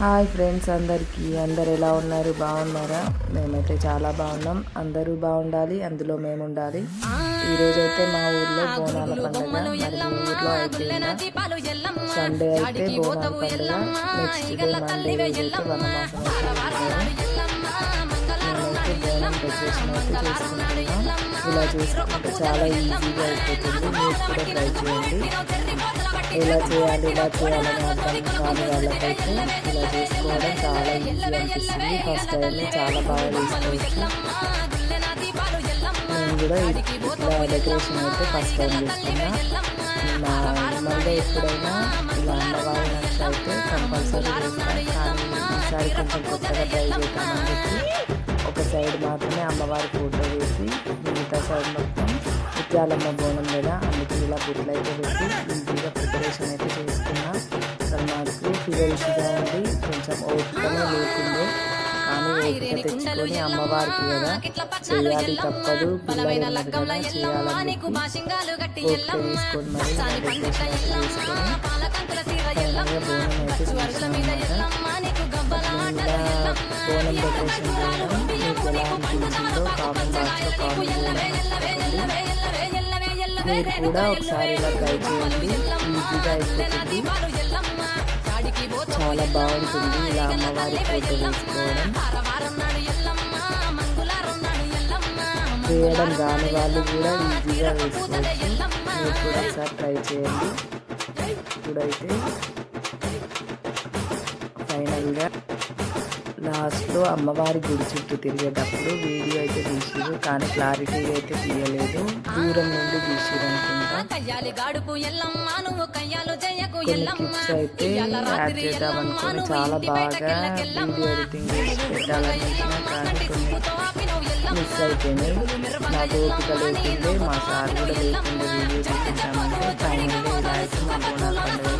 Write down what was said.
Hi friends అందరికీ. అందరు ఎలా ఉన్నారు? బాగున్నారా? మేమైతే చాలా బాగున్నాం. అందరూ బాగుండాలి అందులో మేము ఉండాలి ఈరోజు అయితే మా ఊర్లో బోనాల పండుగ. మరి మీ ఊర్లో అయిపోయిందా సండే అయితే బోనాల పండుగ. నెక్స్ట్ డే మండే అయితే వనమాసం బోనం ఇలా చేసుకుంటే చాలా ఈజీగా అయిపోతుంది. మీరు కూడా ట్రై చేయండి. ఇలా చేయాలి ఇలా చేయాలని అర్థం కాని వాళ్ళకైతే ఇలా చేసుకోవడం చాలా ఈజీ అనిపిస్తుంది. ఫస్ట్ టైం చాలా బాగా చేసుకోవచ్చు. నేను కూడా ఇట్లా డెకరేషన్ అయితే ఫస్ట్ టైం చేస్తున్నా నా మళ్ళీ ఎప్పుడైనా ఇలా అమ్మవారి నుంచి అయితే కంపల్సరీ చేస్తాను కానీ ఈసారి కొంచెం కొత్తగా ట్రై చేద్దామని చెప్పి ఒక సైడ్ మాత్రమే అమ్మవారి ఫోటో వేసి మిగతా సైడ్ మొత్తం ముత్యాలమ్మ బోనం మీద అందుకే ఇలా బుట్లు అయితే పెట్టి ఇంటిగా ప్రిపరేషన్ అయితే చేసుకున్నా అసలు నాకు ఫివరిష్గా ఉంది కొంచెం ఓపికనే లేకుండే. కానీ ఓపిక తెచ్చుకొని అమ్మవారికి కదా. చేయాలి తప్పదు. పిల్లలు కదా చేయాలని ఓపిక తీసుకొని మరి ఇలా డెకరేషన్ అయితే చేసుకొని ఫైనల్గా బోనం అయితే చూసాను అన్నమాట ఇలా బోనం డెకరేషన్ చేయడం మీకు ఎలా అనిపించిందో కామెంట్ బాక్స్లో కామెంట్ చేయడం. మీరు కూడా ఒకసారి ఇలా ట్రై చేయండి. ఈజీగా అయిపోతుంది. చాలా బాగుంటుంది. ఇలా అమ్మవారి ఫోటో వేసుకోవడం. వేయడం రాని వాళ్ళు కూడా ఈజీగా వేసుకోవచ్చు. మీరు కూడా ఒకసారి ట్రై చేయండి. ఇప్పుడైతే ఫైనల్గా లాస్ట్లో అమ్మవారి గుడి చుట్టూ తిరిగేటప్పుడు వీడియో అయితే తీసిరు కానీ క్లారిటీగా అయితే తీయలేదు దూరం నుండి తీసిరు అనుకుంటా కొన్ని క్లిప్స్ అయితే యాడ్ చేద్దాం అనుకుని చాలా బాగా వీడియో ఎడిటింగ్ చేసి పెట్టాలని చూసినా కానీ కొన్ని మిస్ అయిపోయినాయి నాకు ఓపిక లేకుండే మా సార్ కూడా లేకుండే వీడియో తీసుకుంటామంటే ఫైనల్గా ఇలా అయితే మా బోనాల పండుగ